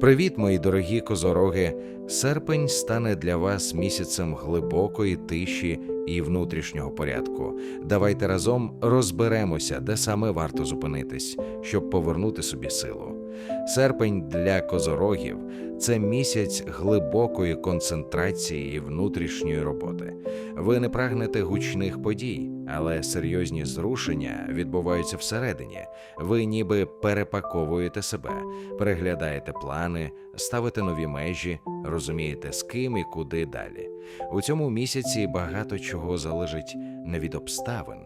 Привіт, мої дорогі козороги! Серпень стане для вас місяцем глибокої тиші і внутрішнього порядку. Давайте разом розберемося, де саме варто зупинитись, щоб повернути собі силу. Серпень для козорогів це місяць глибокої концентрації і внутрішньої роботи. Ви не прагнете гучних подій, але серйозні зрушення відбуваються всередині. Ви ніби перепаковуєте себе, переглядаєте плани, ставите нові межі, розумієте, з ким і куди далі. У цьому місяці багато чого залежить не від обставин,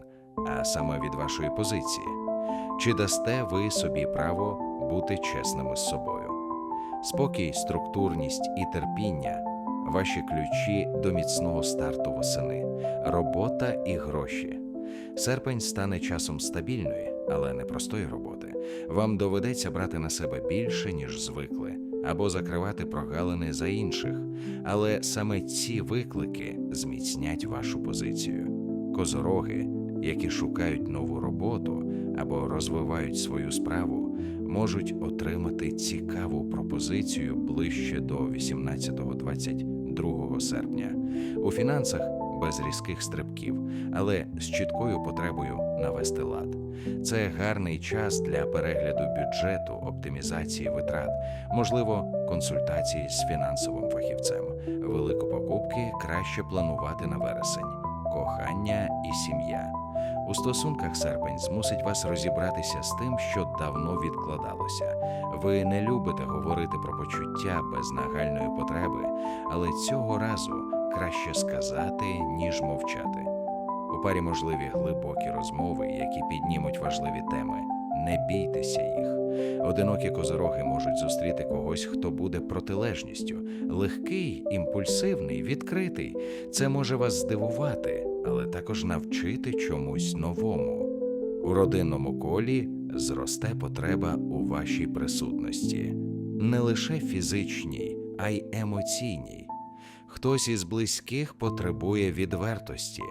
а саме від вашої позиції. Чи дасте ви собі право бути чесними з собою? Спокій, структурність і терпіння ваші ключі до міцного старту восени, робота і гроші. Серпень стане часом стабільної, але не простої роботи. Вам доведеться брати на себе більше, ніж звикли, або закривати прогалини за інших. Але саме ці виклики зміцнять вашу позицію. Козороги, які шукають нову роботу або розвивають свою справу, можуть отримати цікаву пропозицію ближче до 18-22 серпня. У фінансах без різких стрибків, але з чіткою потребою навести лад. Це гарний час для перегляду бюджету, оптимізації витрат, можливо, консультації з фінансовим фахівцем. Великопокупки краще планувати на вересень, кохання і сім'я. У стосунках серпень змусить вас розібратися з тим, що давно відкладалося. Ви не любите говорити про почуття без нагальної потреби, але цього разу краще сказати, ніж мовчати. У парі можливі глибокі розмови, які піднімуть важливі теми. Не бійтеся їх. Одинокі козороги можуть зустріти когось, хто буде протилежністю. Легкий, імпульсивний, відкритий. Це може вас здивувати, але також навчити чомусь новому. У родинному колі зросте потреба у вашій присутності, не лише фізичній, а й емоційній. Хтось із близьких потребує відвертості,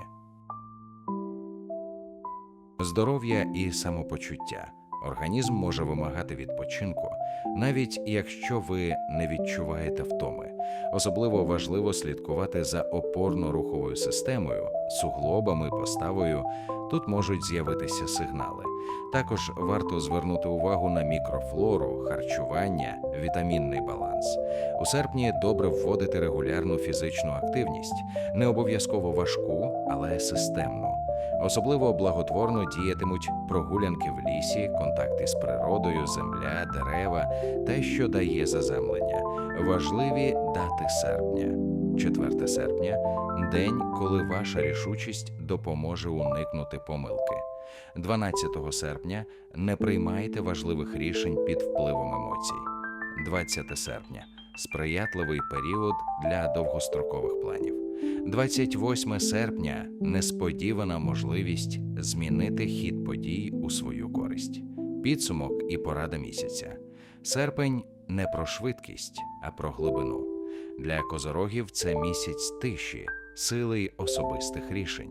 здоров'я і самопочуття. Організм може вимагати відпочинку, навіть якщо ви не відчуваєте втоми. Особливо важливо слідкувати за опорно-руховою системою, суглобами, поставою. Тут можуть з'явитися сигнали. Також варто звернути увагу на мікрофлору, харчування, вітамінний баланс. У серпні добре вводити регулярну фізичну активність, не обов'язково важку, але системну. Особливо благотворно діятимуть прогулянки в лісі, контакти з природою, земля, дерева, те, що дає заземлення. Важливі дати серпня. 4 серпня день, коли ваша рішучість допоможе уникнути помилки. 12 серпня не приймайте важливих рішень під впливом емоцій. 20 серпня сприятливий період для довгострокових планів. 28 серпня несподівана можливість змінити хід подій у свою користь. Підсумок і порада місяця. Серпень не про швидкість, а про глибину. Для козорогів це місяць тиші, сили й особистих рішень.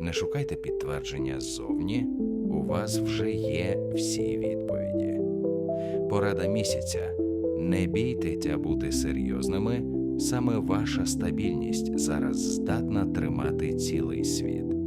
Не шукайте підтвердження ззовні, у вас вже є всі відповіді. Порада місяця. Не бійтеся бути серйозними. Саме ваша стабільність зараз здатна тримати цілий світ.